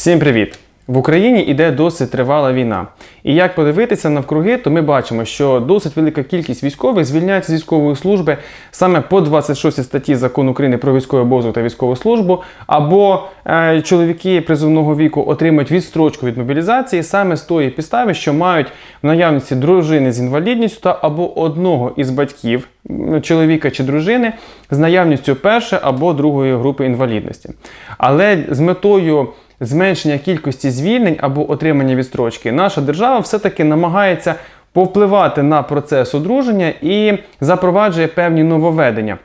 Всім привіт! В Україні йде досить тривала війна. І як подивитися навкруги, то ми бачимо, що досить велика кількість військових звільняється з військової служби саме по 26 статті закону України про військовий обов'язок та військову службу, або е, чоловіки призовного віку отримують відстрочку від мобілізації саме з тої підстави, що мають в наявності дружини з інвалідністю та або одного із батьків чоловіка чи дружини з наявністю першої або другої групи інвалідності. Але з метою зменшення кількості звільнень або отримання відстрочки, наша держава все-таки намагається повпливати на процес одруження і запроваджує певні нововведення.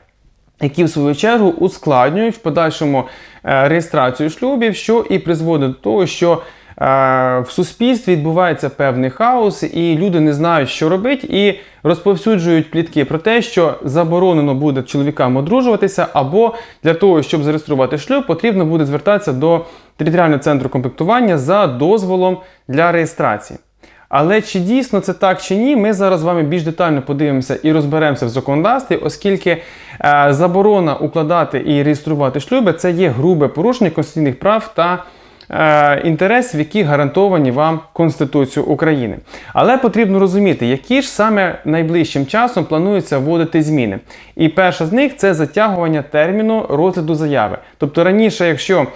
Які в свою чергу ускладнюють в подальшому е, реєстрацію шлюбів, що і призводить до того, що е, в суспільстві відбувається певний хаос, і люди не знають, що робити, і розповсюджують плітки про те, що заборонено буде чоловікам одружуватися, або для того, щоб зареєструвати шлюб, потрібно буде звертатися до територіального центру комплектування за дозволом для реєстрації. Але чи дійсно це так чи ні, ми зараз з вами більш детально подивимося і розберемося в законодавстві, оскільки е, заборона укладати і реєструвати шлюби це є грубе порушення конституційних прав та е, інтересів, які гарантовані вам Конституцією України. Але потрібно розуміти, які ж саме найближчим часом планується вводити зміни. І перша з них це затягування терміну розгляду заяви. Тобто раніше, якщо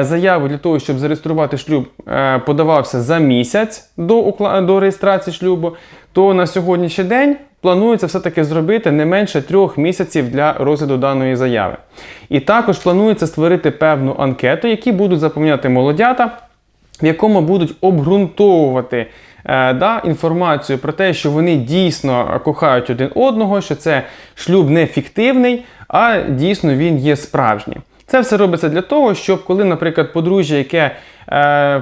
заяву для того, щоб зареєструвати шлюб, е, подавався за місяць до, до реєстрації шлюбу, то на сьогоднішній день планується все-таки зробити не менше трьох місяців для розгляду даної заяви. І також планується створити певну анкету, які будуть заповняти молодята, в якому будуть обґрунтовувати е, да, інформацію про те, що вони дійсно кохають один одного, що це шлюб не фіктивний, а дійсно він є справжній. Це все робиться для того, щоб коли, наприклад, подружжя, яке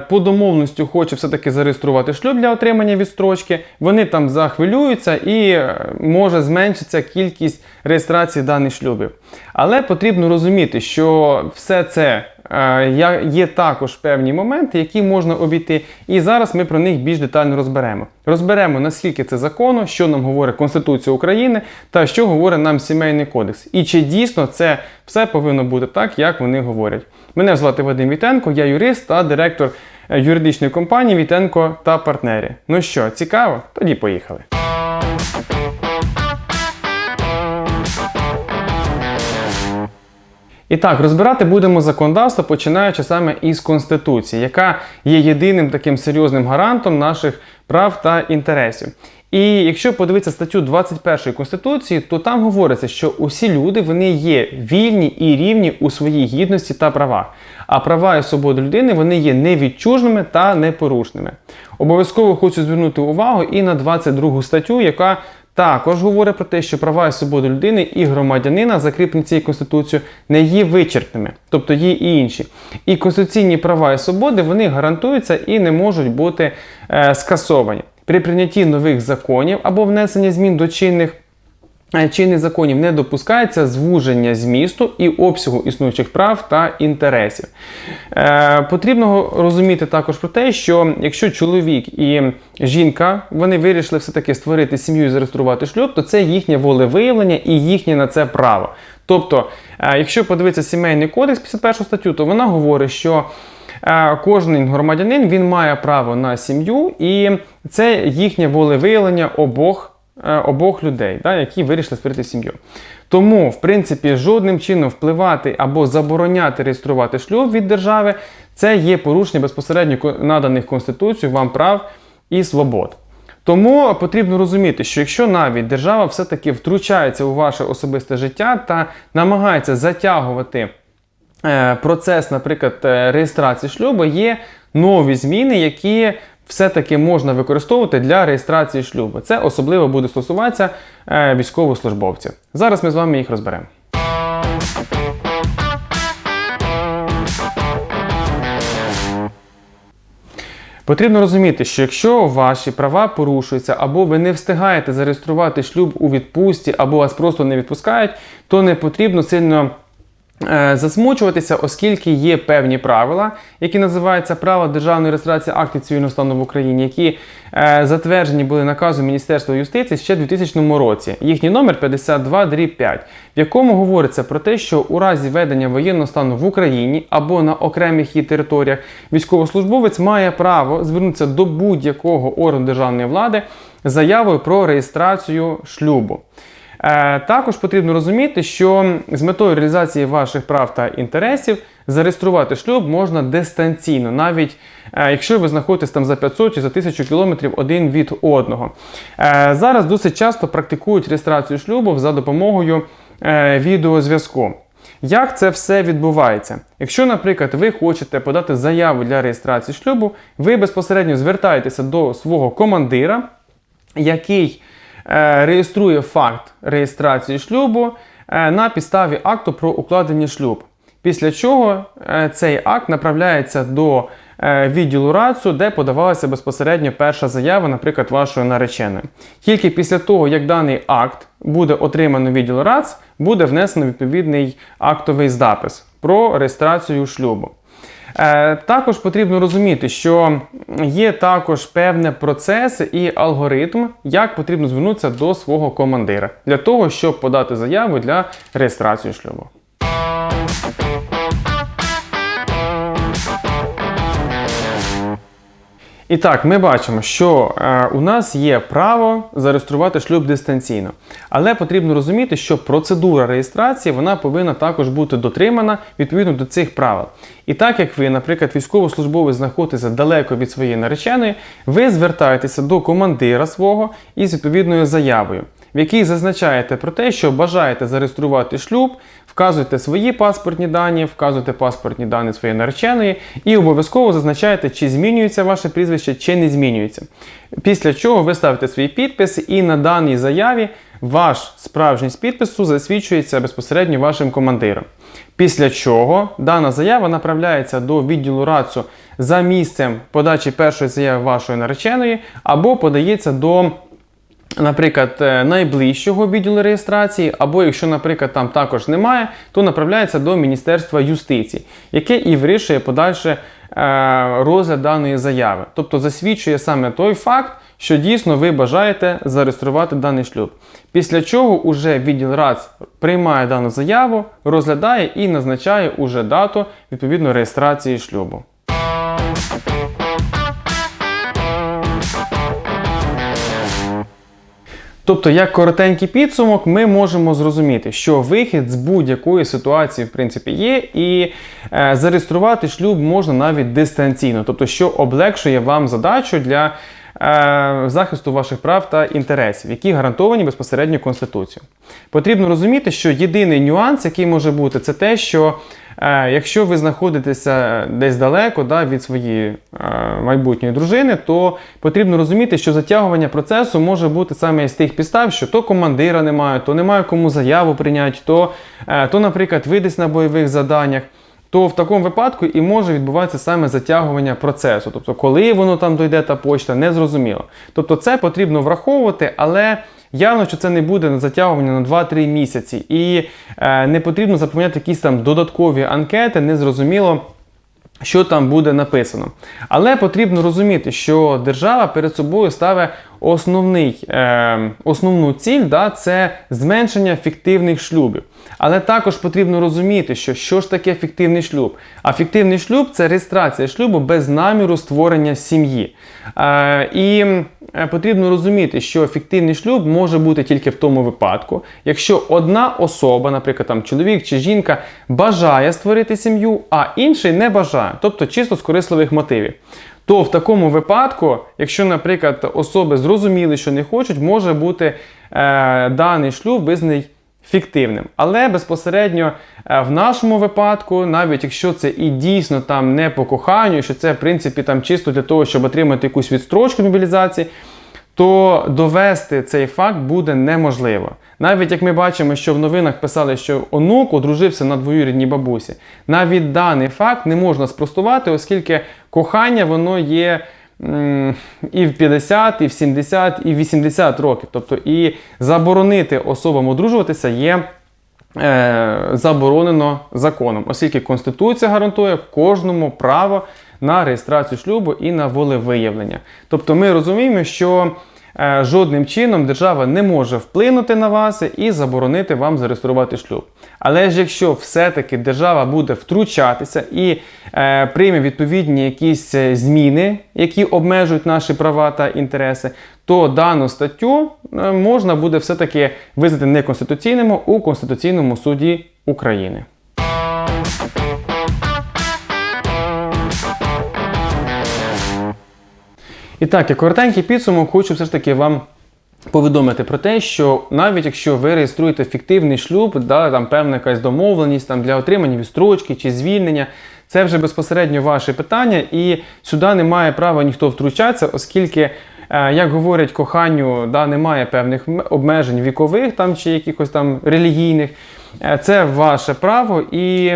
по домовленості хоче все-таки зареєструвати шлюб для отримання відстрочки, вони там захвилюються і е, може зменшитися кількість реєстрації даних шлюбів. Але потрібно розуміти, що все це е, є також певні моменти, які можна обійти. І зараз ми про них більш детально розберемо. Розберемо, наскільки це законно, що нам говорить Конституція України та що говорить нам Сімейний кодекс. І чи дійсно це все повинно бути так, як вони говорять. Мене звати Вадим Вітенко, я юрист та директор е, юридичної компанії Вітенко та партнері. Ну що, цікаво? Тоді поїхали. І так, розбирати будемо законодавство, починаючи саме із Конституції, яка є єдиним таким серйозним гарантом наших прав та інтересів. І якщо подивитися статтю 21 Конституції, то там говориться, що усі люди вони є вільні і рівні у своїй гідності та правах. А права і свободи людини вони є невідчужними та непорушними. Обов'язково хочу звернути увагу і на 22 статтю, яка також говорить про те, що права і свободи людини і громадянина, закріплені цією конституцією, не є вичерпними, тобто є і інші. І конституційні права і свободи вони гарантуються і не можуть бути е, скасовані. При прийнятті нових законів або внесенні змін до чинних чинних законів не допускається звуження змісту і обсягу існуючих прав та інтересів. Е, потрібно розуміти також про те, що якщо чоловік і жінка вони вирішили все-таки створити сім'ю і зареєструвати шлюб, то це їхнє волевиявлення і їхнє на це право. Тобто, е, якщо подивитися сімейний кодекс 51 статтю, то вона говорить, що е, кожен громадянин він має право на сім'ю, і це їхнє волевиявлення обох е, обох людей, да, які вирішили створити сім'ю. Тому, в принципі, жодним чином впливати або забороняти реєструвати шлюб від держави це є порушення безпосередньо наданих Конституцією вам прав і свобод. Тому потрібно розуміти, що якщо навіть держава все-таки втручається у ваше особисте життя та намагається затягувати е, процес, наприклад, е, реєстрації шлюбу, є нові зміни, які все-таки можна використовувати для реєстрації шлюбу. Це особливо буде стосуватися е, військовослужбовців. Зараз ми з вами їх розберемо. Потрібно розуміти, що якщо ваші права порушуються, або ви не встигаєте зареєструвати шлюб у відпустці, або вас просто не відпускають, то не потрібно сильно засмучуватися, оскільки є певні правила, які називаються правила державної реєстрації актів цивільного стану в Україні, які е, затверджені були наказом Міністерства юстиції ще в 2000 році. Їхній номер 52 5, в якому говориться про те, що у разі ведення воєнного стану в Україні або на окремих її територіях військовослужбовець має право звернутися до будь-якого органу державної влади заявою про реєстрацію шлюбу. Е, Також потрібно розуміти, що з метою реалізації ваших прав та інтересів зареєструвати шлюб можна дистанційно, навіть е, якщо ви знаходитесь там за 500 чи за 1000 кілометрів один від одного. Е, Зараз досить часто практикують реєстрацію шлюбу за допомогою відеозв'язку. Як це все відбувається? Якщо, наприклад, ви хочете подати заяву для реєстрації шлюбу, ви безпосередньо звертаєтеся до свого командира, який реєструє факт реєстрації шлюбу е, на підставі акту про укладення шлюб. Після чого е, цей акт направляється до е, відділу РАЦУ, де подавалася безпосередньо перша заява, наприклад, вашої нареченої. Тільки після того, як даний акт буде отримано відділу РАЦ, буде внесено відповідний актовий запис про реєстрацію шлюбу. Е, Також потрібно розуміти, що є також певні процеси і алгоритм, як потрібно звернутися до свого командира для того, щоб подати заяву для реєстрації шлюбу. І так, ми бачимо, що е, у нас є право зареєструвати шлюб дистанційно. Але потрібно розуміти, що процедура реєстрації вона повинна також бути дотримана відповідно до цих правил. І так як ви, наприклад, військовослужбовець знаходитеся далеко від своєї нареченої, ви звертаєтеся до командира свого із відповідною заявою, в якій зазначаєте про те, що бажаєте зареєструвати шлюб, вказуєте свої паспортні дані, вказуєте паспортні дані своєї нареченої і обов'язково зазначаєте, чи змінюється ваше прізвище, чи не змінюється. Після чого ви ставите свій підпис, і на даній заяві ваш справжність підпису засвідчується безпосередньо вашим командиром. Після чого дана заява направляється до відділу РАЦУ за місцем подачі першої заяви вашої нареченої або подається до наприклад, е, найближчого відділу реєстрації, або якщо, наприклад, там також немає, то направляється до Міністерства юстиції, яке і вирішує подальше е, розгляд даної заяви. Тобто засвідчує саме той факт, що дійсно ви бажаєте зареєструвати даний шлюб. Після чого уже відділ РАЦ приймає дану заяву, розглядає і назначає уже дату відповідно реєстрації шлюбу. Тобто, як коротенький підсумок, ми можемо зрозуміти, що вихід з будь-якої ситуації, в принципі, є, і е, зареєструвати шлюб можна навіть дистанційно, тобто, що облегшує вам задачу для е, захисту ваших прав та інтересів, які гарантовані безпосередньо Конституцією. Потрібно розуміти, що єдиний нюанс, який може бути, це те, що Якщо ви знаходитеся десь далеко да, від своєї е, майбутньої дружини, то потрібно розуміти, що затягування процесу може бути саме з тих підстав, що то командира немає, то немає кому заяву прийняти, то, е, то наприклад, ви десь на бойових заданнях. То в такому випадку і може відбуватися саме затягування процесу. Тобто, коли воно там дойде та почта, не зрозуміло. Тобто, це потрібно враховувати, але Явно, що це не буде на затягування на 2-3 місяці, і е, не потрібно заповняти якісь там додаткові анкети, незрозуміло. Що там буде написано. Але потрібно розуміти, що держава перед собою ставить основний, е, основну ціль да, це зменшення фіктивних шлюбів. Але також потрібно розуміти, що що ж таке фіктивний шлюб. А фіктивний шлюб це реєстрація шлюбу без наміру створення сім'ї. Е, і потрібно розуміти, що фіктивний шлюб може бути тільки в тому випадку, якщо одна особа, наприклад, там чоловік чи жінка, бажає створити сім'ю, а інший не бажає, тобто чисто з корисливих мотивів. То в такому випадку, якщо, наприклад, особи зрозуміли, що не хочуть, може бути е, даний шлюб визнаний фіктивним. Але безпосередньо е, в нашому випадку, навіть якщо це і дійсно там не по коханню, що це в принципі там чисто для того, щоб отримати якусь відстрочку мобілізації, то довести цей факт буде неможливо. Навіть як ми бачимо, що в новинах писали, що онук одружився на двоюрідній бабусі, навіть даний факт не можна спростувати, оскільки кохання воно є і в 50, і в 70, і в 80 років. Тобто і заборонити особам одружуватися є е, заборонено законом, оскільки Конституція гарантує кожному право на реєстрацію шлюбу і на волевиявлення. Тобто ми розуміємо, що е, жодним чином держава не може вплинути на вас і заборонити вам зареєструвати шлюб. Але ж якщо все-таки держава буде втручатися і е, прийме відповідні якісь е, зміни, які обмежують наші права та інтереси, то дану статтю е, можна буде все-таки визнати неконституційним у Конституційному суді України. І так, як коротенький підсумок, хочу все ж таки вам повідомити про те, що навіть якщо ви реєструєте фіктивний шлюб, да, там певна якась домовленість там, для отримання відстрочки чи звільнення, це вже безпосередньо ваше питання, і сюди не має права ніхто втручатися, оскільки, е, як говорять, коханню да, немає певних обмежень вікових там, чи якихось там релігійних. Е, Це ваше право і.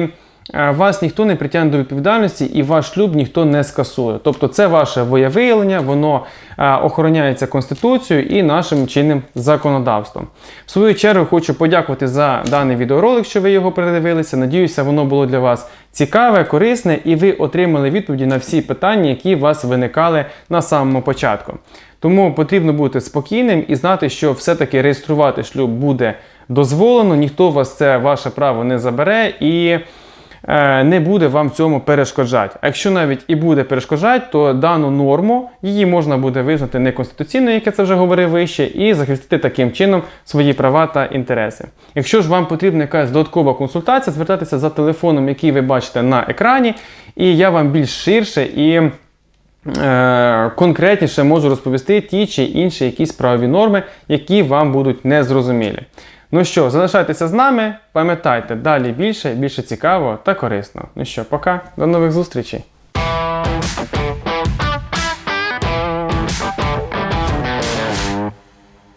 Е, Вас ніхто не притягне до відповідальності і ваш шлюб ніхто не скасує. Тобто це ваше воєвиявлення, воно е, охороняється Конституцією і нашим чинним законодавством. В свою чергу хочу подякувати за даний відеоролик, що ви його передивилися. Надіюся, воно було для вас цікаве, корисне, і ви отримали відповіді на всі питання, які у вас виникали на самому початку. Тому потрібно бути спокійним і знати, що все-таки реєструвати шлюб буде дозволено, ніхто вас це ваше право не забере і не буде вам в цьому перешкоджати. А якщо навіть і буде перешкоджати, то дану норму її можна буде визнати неконституційною, як я це вже говорив вище, і захистити таким чином свої права та інтереси. Якщо ж вам потрібна якась додаткова консультація, звертайтеся за телефоном, який ви бачите на екрані, і я вам більш ширше і е, конкретніше можу розповісти ті чи інші якісь правові норми, які вам будуть незрозумілі. Ну що, залишайтеся з нами, пам'ятайте, далі більше, більше цікаво та корисно. Ну що, пока, до нових зустрічей!